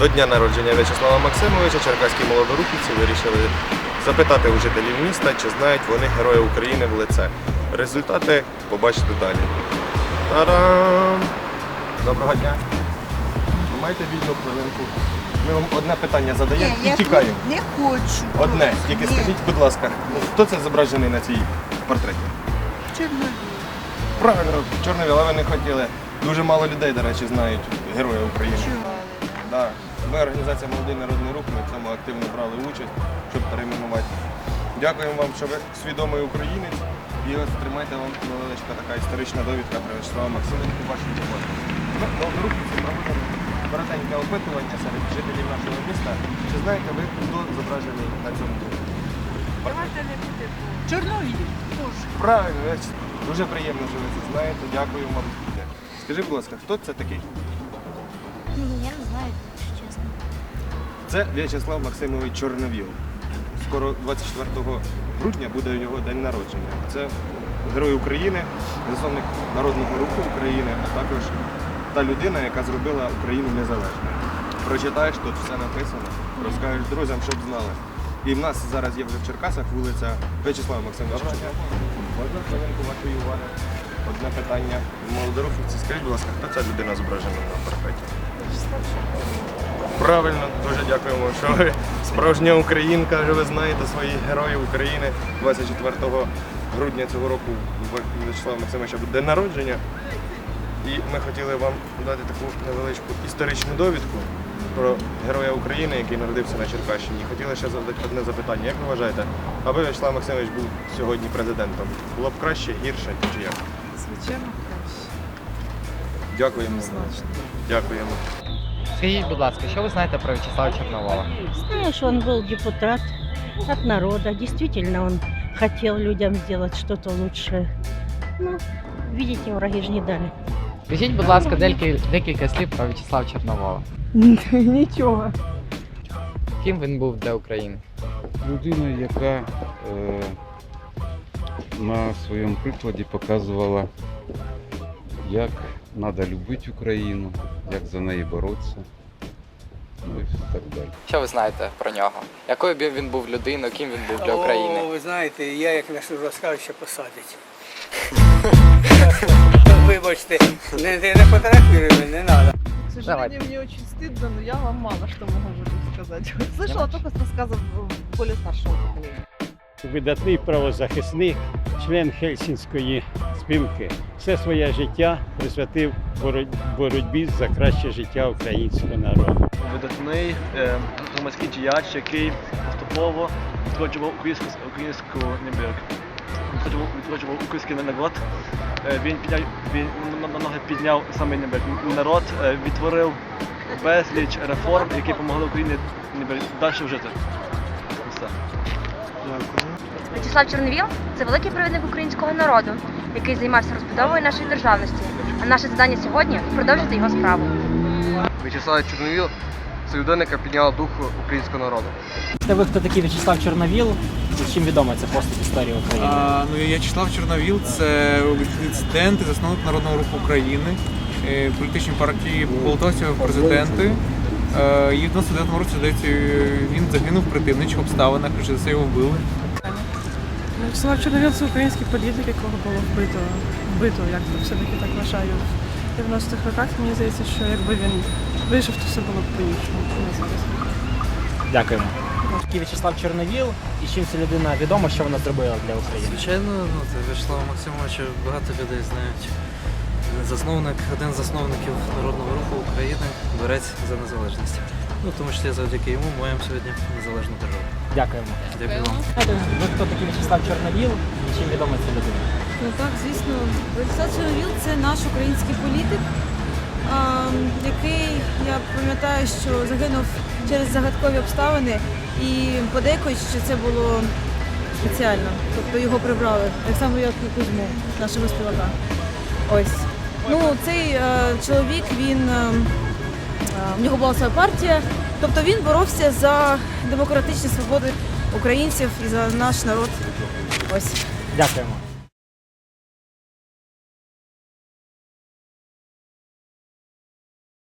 До дня народження В'ячеслава Максимовича черкаські молодорухівці вирішили запитати у жителів міста, чи знають вони Героя України в лице. Результати побачите далі. Та-дам! Доброго дня! Ви маєте вільну хвилинку? Ми вам одне питання задаємо і тікаємо. не хочу. Одне, тільки Ні. скажіть, будь ласка, хто це зображений на цій портреті? Чорнобиль. Правильно, чорний, але ви не хотіли. Дуже мало людей, до речі, знають Героя України. Да. Ми організація Молодий народний рух, ми в цьому активно брали участь, щоб перейменувати. Дякуємо вам, що ви свідомий українець. І ось тримайте вам невеличка така історична довідка про Вячеслава Максимовича вашої роботи. Ми молодорухівці проводимо коротеньке опитування серед жителів нашого міста. Чи знаєте ви, хто зображений на цьому портреті? Чорновіль. Боже. Правильно, дуже приємно, що ви це знаєте. Дякую вам. Скажи, будь ласка, хто це такий? Ну, я не знаю. Це В'ячеслав Максимович Чорновіл. Скоро 24 грудня буде у нього день народження. Це герой України, засновник народного руху України, а також та людина, яка зробила Україну незалежною. Прочитаєш тут все написано, розкажеш друзям, щоб знали. І в нас зараз є вже в Черкасах вулиця В'ячеслава Максимовича. Можна хвилинку вашої уваги? Одне питання. Молодорухівці, скажіть, будь ласка, хто ця людина зображена на портреті? Правильно, дуже дякуємо, що ви справжня українка, що ви знаєте своїх героїв України 24 грудня цього року Вячеслава Максимовича буде день народження. І ми хотіли вам дати таку невеличку історичну довідку про героя України, який народився на Черкащині. Хотіли ще задати одне запитання. Як ви вважаєте, аби Вячеслав Максимович був сьогодні президентом, було б краще, гірше чи як? Звичайно, краще. Дякуємо. Дякуємо. Скажіть, будь ласка, що ви знаєте про В'ячеслава Чорновола? Знаешь, он был депутат от народа. Действительно, он хотел людям сделать что-то лучшее. Ну, видите, враги же не дали. Скажіть, будь ласка, декілька, декілька слів про В'ячеслава Чорновола. Нічого. Ким він був для України? людина, яка е, на своєму прикладі показувала, як треба любити Україну, як за неї боротися, ну і так далі. Що ви знаєте про нього? Якою б він був людиною, ким він був для України? О, ви знаєте, я як на розкажу, що посадять. Вибачте, не, не, не фотографируй мене, не треба. К сожалению, мне очень стыдно, но я вам мало что могу буду сказать. Слышала только с рассказов э, более старшего поколения. видатний правозахисник, член Хельсінської спілки. Все своє життя присвятив бороть- боротьбі за краще життя українського народу. видатний е, громадський діяч, який поступово відроджував українську українську відроджував, відроджував український народ. Е, він підняв він на, на ноги підняв саме народ, е, відтворив безліч реформ, які допомогли Україні далі жити. Все. В'ячеслав Чорновіл це великий провідник українського народу, який займався розбудовою нашої державності. А наше завдання сьогодні продовжити його справу. В'ячеслав Чорновіл це людина, яка підняла дух українського народу. Це ви хто такий В'ячеслав Чорновіл? Чим відома ця постать історії України? А, ну, В'ячеслав Чорновіл це президент і засновник Народного руху України, е, політичні партії в президенти. Е, І в 99 році, здається, він загинув при тивничих обставинах, через це його вбили. Вячеслав Чорновіл це український політик, якого було вбито. Вбито, як то все-таки так вважаю. В 90-х роках мені здається, що якби він вийшов, то все було б по-іншому. Дякуємо. Такий В'ячеслав Чорновіл, і чим ця людина відома, що вона зробила для України? Звичайно, ну, це В'ячеслава Максимовича багато людей знають. Засновник, один з засновників Народного руху України, борець за незалежність. Ну, тому числі завдяки йому маємо сьогодні незалежну державу. Дякуємо. Дякую вам. Ви хто такий В'ячеслав Чорновіл і чим відома ця людина? Ну так, звісно, Владислав Чорновіл це наш український політик, який я пам'ятаю, що загинув через загадкові обставини, і подейкують, що це було спеціально. Тобто його прибрали, так само як і Кузьму, нашого співака. Ось. Ну, цей е, чоловік, він е, в нього була своя партія, тобто він боровся за демократичні свободи українців і за наш народ. Ось. Дякуємо.